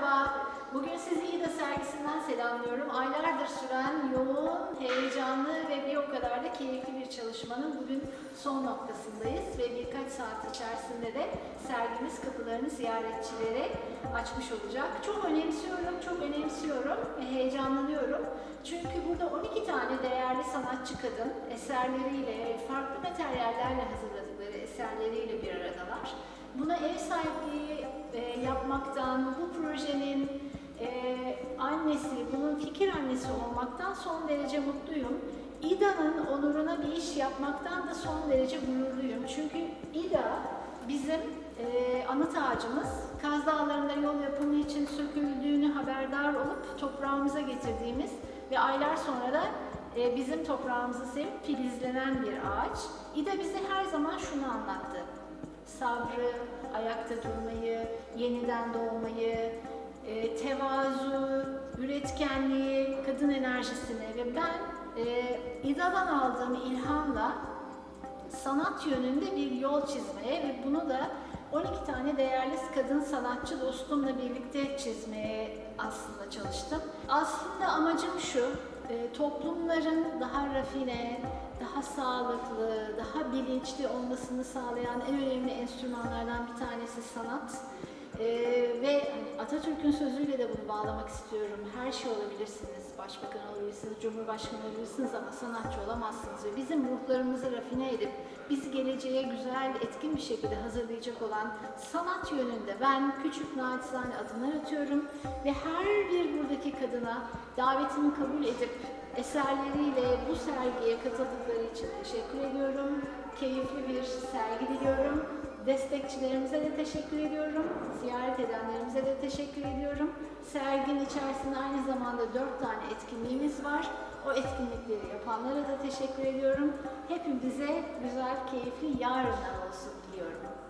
Merhaba. Bugün sizi İDA sergisinden selamlıyorum. Aylardır süren yoğun, heyecanlı ve bir o kadar da keyifli bir çalışmanın bugün son noktasındayız ve birkaç saat içerisinde de sergimiz kapılarını ziyaretçilere açmış olacak. Çok önemsiyorum, çok önemsiyorum ve heyecanlanıyorum. Çünkü burada 12 tane değerli sanatçı kadın eserleriyle, farklı materyallerle hazırladıkları eserleriyle bir aradalar. Buna ev sahipliği e, yapmaktan, bu projenin e, annesi, bunun fikir annesi olmaktan son derece mutluyum. İDA'nın onuruna bir iş yapmaktan da son derece gururluyum. Çünkü İDA bizim e, anıt ağacımız. Kaz Dağları'nda yol yapımı için söküldüğünü haberdar olup toprağımıza getirdiğimiz ve aylar sonra da e, bizim toprağımızı sevip filizlenen bir ağaç. İDA bize her zaman şunu anlattı sabrı, ayakta durmayı, yeniden doğmayı, e, tevazu, üretkenliği, kadın enerjisini ve ben e, İDA'dan aldığım ilhamla sanat yönünde bir yol çizmeye ve bunu da 12 tane değerli kadın sanatçı dostumla birlikte çizmeye aslında çalıştım. Aslında amacım şu, e, toplumların daha rafine, daha sağlıklı, daha bilinçli olmasını sağlayan en önemli enstrümanlardan tanesi sanat. Ee, ve Atatürk'ün sözüyle de bunu bağlamak istiyorum. Her şey olabilirsiniz, başbakan olabilirsiniz, cumhurbaşkanı olabilirsiniz ama sanatçı olamazsınız. Ve bizim ruhlarımızı rafine edip bizi geleceğe güzel, etkin bir şekilde hazırlayacak olan sanat yönünde ben küçük naçizane adımlar atıyorum. Ve her bir buradaki kadına davetimi kabul edip eserleriyle bu sergiye katıldıkları için teşekkür ediyorum. Keyifli bir sergi diliyorum. Destekçilerimize de teşekkür ediyorum. Ziyaret edenlerimize de teşekkür ediyorum. Serginin içerisinde aynı zamanda dört tane etkinliğimiz var. O etkinlikleri yapanlara da teşekkür ediyorum. Hepimize güzel, keyifli yarınlar olsun diliyorum.